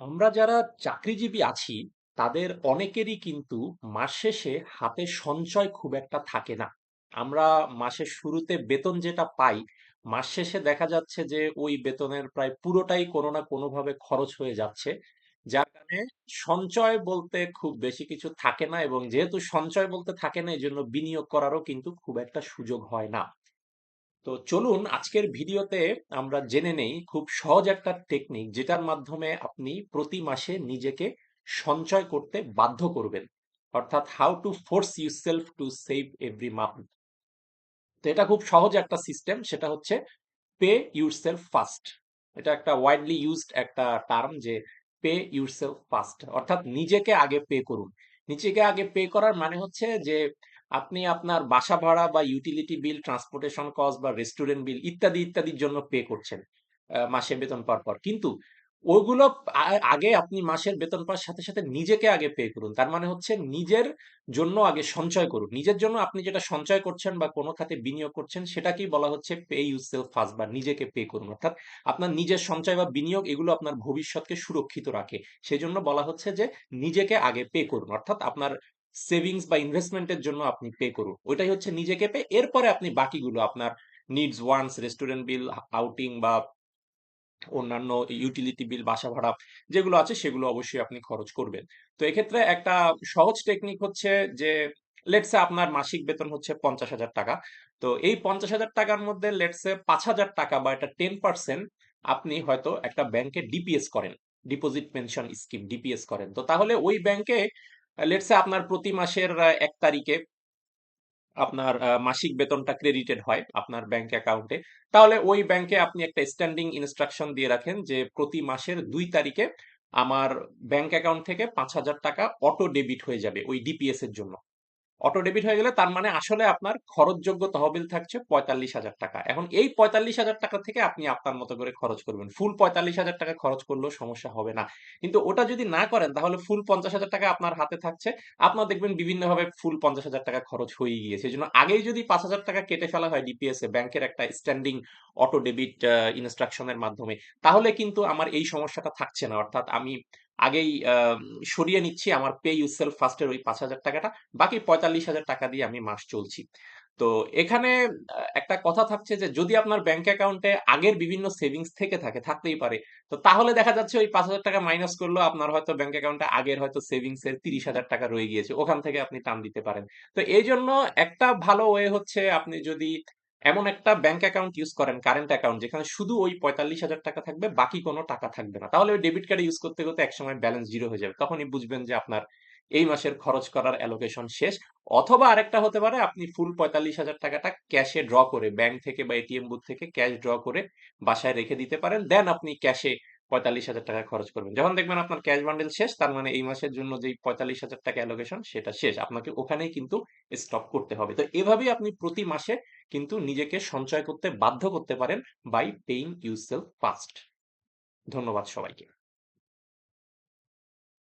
আমরা যারা চাকরিজীবী আছি, তাদের অনেকেরই কিন্তু মাস শেষে হাতে সঞ্চয় খুব একটা থাকে না। আমরা মাসের শুরুতে বেতন যেটা পাই, মাস শেষে দেখা যাচ্ছে যে ওই বেতনের প্রায় পুরোটাই কোনো না কোনোভাবে খরচ হয়ে যাচ্ছে। যার কারণে সঞ্চয় বলতে খুব বেশি কিছু থাকে না এবং যেহেতু সঞ্চয় বলতে থাকে না এই জন্য বিনিয়োগ করারও কিন্তু খুব একটা সুযোগ হয় না। তো চলুন আজকের ভিডিওতে আমরা জেনে নেই খুব সহজ একটা টেকনিক যেটার মাধ্যমে আপনি প্রতি মাসে নিজেকে সঞ্চয় করতে বাধ্য করবেন। অর্থাৎ how to force yourself to save every month তো এটা খুব সহজ একটা সিস্টেম সেটা হচ্ছে পে ইউর সেলফ ফার্স্ট এটা একটা ওয়াইডলি ইউজড একটা টার্ম যে পে ইউর সেলফ ফার্স্ট অর্থাৎ নিজেকে আগে পে করুন। নিজেকে আগে পে করার মানে হচ্ছে যে আপনি আপনার বাসা ভাড়া বা ইউটিলিটি বিল ট্রান্সপোর্টেশন কস্ট বা রেস্টুরেন্ট বিল ইত্যাদি, ইত্যাদির জন্য পে করছেন মাসে বেতন পাওয়ার পর। কিন্তু ওগুলো আগে আপনি মাসের বেতন পাওয়ার সাথে সাথে নিজেকে আগে পে করুন। তার মানে হচ্ছে নিজের জন্য আগে সঞ্চয় করুন। নিজের জন্য আপনি যেটা সঞ্চয় করছেন বা কোনো খাতে বিনিয়োগ করছেন, সেটাকেই বলা হচ্ছে পে ইউ সেলফ ফার্স্ট বা নিজেকে পে করুন। অর্থাৎ আপনার নিজের সঞ্চয় বা বিনিয়োগ এগুলো আপনার ভবিষ্যৎকে সুরক্ষিত রাখে। সেই জন্য বলা হচ্ছে যে নিজেকে আগে পে করুন। অর্থাৎ আপনার সেভিংস বা ইনভেস্টমেন্টের জন্য আপনি পে করুন। ওইটাই হচ্ছে নিজেকে পে এরপরে আপনি বাকিগুলো আপনার needs wants restaurant bill outing বা অন্যান্য ইউটিলিটি বিল বাসা ভাড়া যেগুলো আছে সেগুলো অবশ্যই আপনি খরচ করবেন। তো এক্ষেত্রে একটা সহজ টেকনিক হচ্ছে যে লেটসে আপনার মাসিক বেতন হচ্ছে পঞ্চাশ হাজার টাকা। তো এই পঞ্চাশ হাজার টাকার মধ্যে লেটসে পাঁচ হাজার টাকা বা এটা টেন পার্সেন্ট আপনি হয়তো একটা ব্যাংকে ডিপিএস করেন। ডিপোজিট পেনশন স্কিম ডিপিএস করেন। তো তাহলে ওই ব্যাংকে লেটসে আপনার প্রতি মাসের এক তারিখে আপনার মাসিক বেতনটা ক্রেডিটেড হয় আপনার ব্যাংক অ্যাকাউন্টে তাহলে ওই ব্যাংকে আপনি একটা স্ট্যান্ডিং ইনস্ট্রাকশন দিয়ে রাখেন যে প্রতি মাসের দুই তারিখে আমার ব্যাংক অ্যাকাউন্ট থেকে পাঁচ হাজার টাকা অটো ডেবিট হয়ে যাবে ওই ডিপিএস এর জন্য। অটো ডেবিট হয়ে গেলে তার মানে আসলে আপনার খরচযোগ্য তহবিল থাকছে পঁয়তাল্লিশ হাজার টাকা। এখন এই পঁয়তাল্লিশ হাজার টাকা থেকে আপনি আপনার মতো করে খরচ করবেন। ফুল পঁয়তাল্লিশ হাজার টাকা খরচ করলেও সমস্যা হবে না। কিন্তু ওটা যদি না করেন, তাহলে ফুল পঞ্চাশ হাজার টাকা আপনার হাতে থাকছে। আপনার দেখবেন বিভিন্নভাবে ফুল পঞ্চাশ হাজার টাকা খরচ হয়ে গিয়েছে। এই জন্য আগেই যদি পাঁচ হাজার টাকা কেটে ফেলা হয় ডিপিএস এ ব্যাংকের একটা স্ট্যান্ডিং অটো ডেবিট ইনস্ট্রাকশনের মাধ্যমে, তাহলে কিন্তু আমার এই সমস্যাটা থাকছে না। অর্থাৎ আমি আগেই সরিয়ে নিচ্ছি আমার পে ইউসেলফ ফার্স্টের ওই পাঁচ হাজার টাকাটা, বাকি পঁয়তাল্লিশ হাজার টাকা দিয়ে আমি মাস চলছি। তো এখানে একটা কথা থাকছে যে যদি আপনার ব্যাংক অ্যাকাউন্টে আগের বিভিন্ন সেভিংস থেকে থাকে, থাকতেই পারে, তো তাহলে দেখা যাচ্ছে ওই পাঁচ হাজার টাকা মাইনাস করলেও আপনার হয়তো ব্যাংক অ্যাকাউন্টে আগের হয়তো সেভিংস এর তিরিশ হাজার টাকা রয়ে গিয়েছে, ওখান থেকে আপনি টান দিতে পারেন। তো এই জন্য একটা ভালো ওয়ে হচ্ছে আপনি যদি এমন একটা ব্যাংক অ্যাকাউন্ট ইউজ করেন কারেন্ট অ্যাকাউন্ট যেখানে শুধু ওই পঁয়তাল্লিশ হাজার টাকা থাকবে, বাকি কোনো টাকা থাকবে না। তাহলে ওই ডেবিট কার্ড ইউজ করতে করতে একসময় ব্যালেন্স জিরো হয়ে যাবে। তখনই বুঝবেন যে আপনার এই মাসের খরচ করার অ্যালোকেশন শেষ। অথবা আরেকটা হতে পারে, আপনি ফুল পঁয়তাল্লিশ হাজার টাকাটা ক্যাশে ড্র করে ব্যাংক থেকে বা এটিএম বুথ থেকে ক্যাশ ড্র করে বাসায় রেখে দিতে পারেন। দেন আপনি ক্যাশে পঁয়তাল্লিশ হাজার টাকা খরচ করবেন। যখন দেখবেন আপনার ক্যাশ বান্ডেল শেষ, তার মানে এই মাসের জন্য যে পঁয়তাল্লিশ হাজার টাকা অ্যালোকেশন সেটা শেষ। আপনাকে ওখানেই কিন্তু স্টপ করতে হবে। তো এভাবেই আপনি প্রতি মাসে কিন্তু নিজেকে সঞ্চয় করতে বাধ্য করতে পারেন বাই পেইং ইউসেল ফার্স্ট ধন্যবাদ সবাইকে।